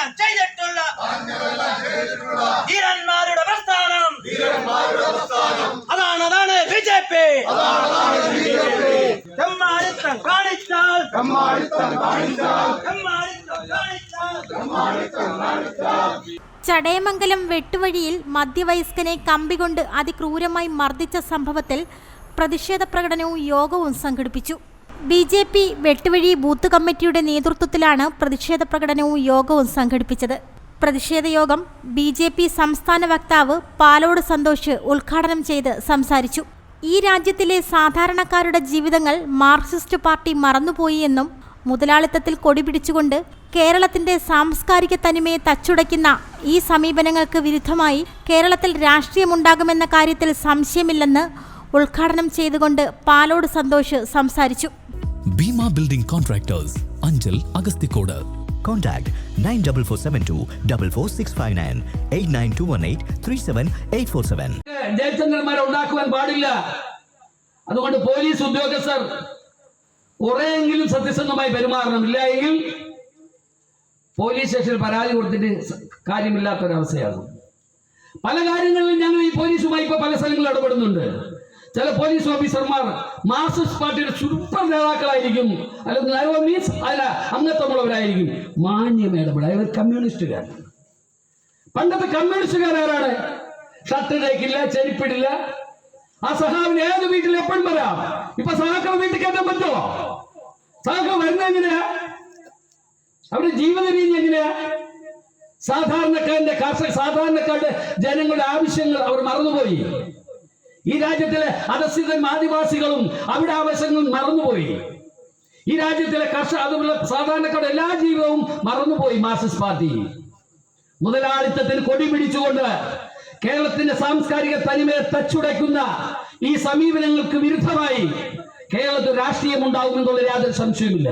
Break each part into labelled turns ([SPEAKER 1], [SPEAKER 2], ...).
[SPEAKER 1] കാര്യങ്ങളെല്ലാം ചെയ്തിട്ടുള്ള ധീരന്മാരുടെ പ്രസ്ഥാനം. അതാണ് അതാണ് ബി ജെ പി തെമ്മാടിത്തം കാണിച്ചാൽ.
[SPEAKER 2] ചടയമംഗലം വെട്ടുവഴിയിൽ മധ്യവയസ്കനെ കമ്പികൊണ്ട് അതിക്രൂരമായി മർദ്ദിച്ച സംഭവത്തിൽ പ്രതിഷേധ പ്രകടനവും യോഗവും സംഘടിപ്പിച്ചു. ബി ജെ പി വെട്ടുവഴി ബൂത്ത് കമ്മിറ്റിയുടെ നേതൃത്വത്തിലാണ് പ്രതിഷേധ പ്രകടനവും യോഗവും സംഘടിപ്പിച്ചത്. പ്രതിഷേധ യോഗം ബി ജെ പി സംസ്ഥാന വക്താവ് പാലോട് സന്തോഷ് ഉദ്ഘാടനം ചെയ്ത് സംസാരിച്ചു. ഈ രാജ്യത്തിലെ സാധാരണക്കാരുടെ ജീവിതങ്ങൾ മാർക്സിസ്റ്റ് പാർട്ടി മറന്നുപോയി എന്നും മുതലാളിത്തത്തിൽ കൊടിപിടിച്ചുകൊണ്ട് കേരളത്തിന്റെ സാംസ്കാരിക തനിമയെ തച്ചുടയ്ക്കുന്ന ഈ സമീപനങ്ങൾക്ക് വിരുദ്ധമായി കേരളത്തിൽ രാഷ്ട്രീയമുണ്ടാകുമെന്ന കാര്യത്തിൽ സംശയമില്ലെന്ന് ഉദ്ഘാടനം ചെയ്തുകൊണ്ട് പാലോട് സന്തോഷ് സംസാരിച്ചു.
[SPEAKER 3] Building contractors Anchal Agasthikode
[SPEAKER 4] Contact 94472 44659 89218 37847.
[SPEAKER 5] ജയചന്ദ്രന്മാരെ ഉണ്ടാക്കുവാൻ പാടില്ല. അതുകൊണ്ട് പോലീസ് ഉദ്യോഗസ്ഥർ കുറെയെങ്കിലും സത്യസന്ധമായി പെരുമാറണം. ഇല്ല എങ്കിൽ പോലീസ് സ്റ്റേഷനിൽ പരാതി കൊടുത്തിട്ട് കാര്യമില്ലാത്തൊരവസ്ഥയാണ് കാര്യമില്ലാത്തൊരവസ്ഥയാകും. പല കാര്യങ്ങളിലും ഞങ്ങൾ ഈ പോലീസുമായി ഇപ്പൊ പല സ്ഥലങ്ങളിൽ ഇടപെടുന്നുണ്ട്. ചില പോലീസ് ഓഫീസർമാർ മാർക്സിസ്റ്റ് പാർട്ടിയുടെ സൂപ്പർ നേതാക്കളായിരിക്കും. അല്ലെങ്കിൽ മീൻസ് അല്ല അംഗത്വമുള്ളവരായിരിക്കും മാന്യം ഇടപെടുക അവർ കമ്മ്യൂണിസ്റ്റുകാർ പണ്ടത്തെ കമ്മ്യൂണിസ്റ്റുകാരാണ് ഷർട്ട് ഇടയ്ക്കില്ല ചെരിപ്പിടില്ല. ആ സഹാവിന് ഏത് വീട്ടിൽ എപ്പോഴും വരാം. ഇപ്പൊ സഹാക്കൾ വീട്ടിൽ കയറ്റാൻ പറ്റുമോ? സഹാക്കൾ വരുന്ന എങ്ങനെയാ? അവരുടെ ജീവിത രീതി എങ്ങനെയാ? സാധാരണക്കാരന്റെ കർഷക സാധാരണക്കാരുടെ ജനങ്ങളുടെ ആവശ്യങ്ങൾ അവർ മറന്നുപോയി. ഈ രാജ്യത്തിലെ അധസ്ഥിതരും ആദിവാസികളും അവിടെ ആവശ്യങ്ങളും മറന്നുപോയി. ഈ രാജ്യത്തിലെ കർഷക അതുപോലെ സാധാരണക്കാരുടെ എല്ലാ ജീവിതവും മറന്നുപോയി മാർക്സിസ്റ്റ് പാർട്ടി. മുതലാളിത്തത്തിന് കൊടി പിടിച്ചുകൊണ്ട് കേരളത്തിന്റെ സാംസ്കാരിക തനിമയെ തച്ചുടയ്ക്കുന്ന ഈ സമീപനങ്ങൾക്ക് വിരുദ്ധമായി കേരളത്തിൽ രാഷ്ട്രീയം ഉണ്ടാകുമെന്നുള്ള യാതൊരു സംശയമില്ല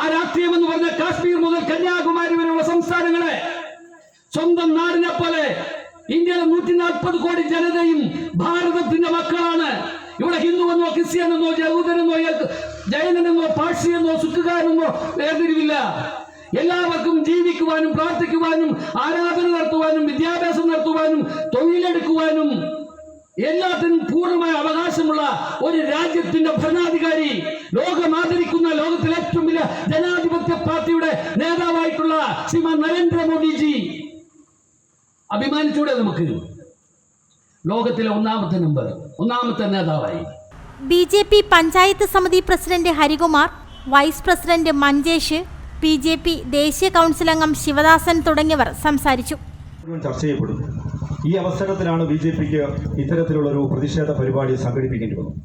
[SPEAKER 5] ആ രാഷ്ട്രീയം എന്ന് പറഞ്ഞ കാശ്മീർ മുതൽ കന്യാകുമാരി വരെയുള്ള സംസ്ഥാനങ്ങളെ സ്വന്തം നാടിനെ പോലെ ഇന്ത്യയിലെ നൂറ്റി നാൽപ്പത് കോടി ജനതയും ഭാരതത്തിന്റെ മക്കളാണ്. ഇവിടെ ഹിന്ദു എന്നോ ക്രിസ്ത്യൻ എന്നോ ജൂതനെന്നോ ജൈനനെന്നോ പാഴ്സിയെന്നോ സുഖകാരെന്നോ വേർതിരിവില്ല. എല്ലാവർക്കും ജീവിക്കുവാനും പ്രാർത്ഥിക്കുവാനും ആരാധന നടത്തുവാനും വിദ്യാഭ്യാസം നടത്തുവാനും തൊഴിലെടുക്കുവാനും എല്ലാത്തിനും പൂർണമായ അവകാശമുള്ള ഒരു രാജ്യത്തിന്റെ ഭരണാധികാരി ലോകം ആദരിക്കുന്ന ലോകത്തിലെ ഏറ്റവും വലിയ ജനാധിപത്യ പാർട്ടിയുടെ നേതാവായിട്ടുള്ള ശ്രീമാൻ നരേന്ദ്രമോദിജി. അഭിമാനിച്ചൂടെ നമുക്ക്. ലോകത്തിലെ ഒന്നാമത്തെ നമ്പർ ഒന്നാമത്തെ നേതാവായി.
[SPEAKER 2] ബി ജെ പി പഞ്ചായത്ത് സമിതി president Harikumar vice president Manjesh B J P ദേശീയ കൗൺസിൽ അംഗം ശിവദാസൻ തുടങ്ങിയവർ സംസാരിച്ചു.
[SPEAKER 6] ചർച്ച ചെയ്യപ്പെടുന്നു ഈ അവസരത്തിലാണ് ബി ജെ പിക്ക് ഇത്തരത്തിലുള്ളൊരു പ്രതിഷേധ പരിപാടി സംഘടിപ്പിക്കേണ്ടി വന്നത്.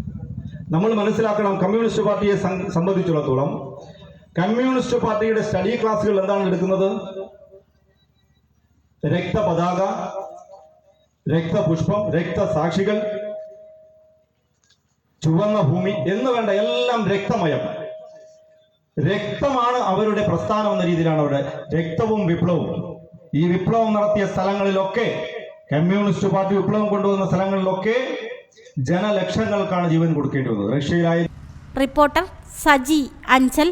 [SPEAKER 6] നമ്മൾ മനസ്സിലാക്കണം കമ്മ്യൂണിസ്റ്റ് പാർട്ടിയെ സംബന്ധിച്ചിടത്തോളം കമ്മ്യൂണിസ്റ്റ് പാർട്ടിയുടെ സ്റ്റഡി ക്ലാസ്സുകൾ എന്താണ് എടുക്കുന്നത്? രക്തപതാക രക്തപുഷ്പം രക്തസാക്ഷികൾ ചുവന്ന ഭൂമി എന്ന് വേണ്ട എല്ലാം രക്തമയം. രക്തമാണ് അവരുടെ പ്രസ്ഥാനം എന്ന രീതിയിലാണ് അവിടെ രക്തവും വിപ്ലവവും. ഈ വിപ്ലവം നടത്തിയ സ്ഥലങ്ങളിലൊക്കെ കമ്മ്യൂണിസ്റ്റ് പാർട്ടി വിപ്ലവം കൊണ്ടുവന്ന സ്ഥലങ്ങളിലൊക്കെ ജനലക്ഷങ്ങൾക്കാണ് ജീവൻ കൊടുക്കേണ്ടി വന്നത്. റഷ്യയിലായി
[SPEAKER 2] റിപ്പോർട്ടർ സജി അഞ്ചൽ.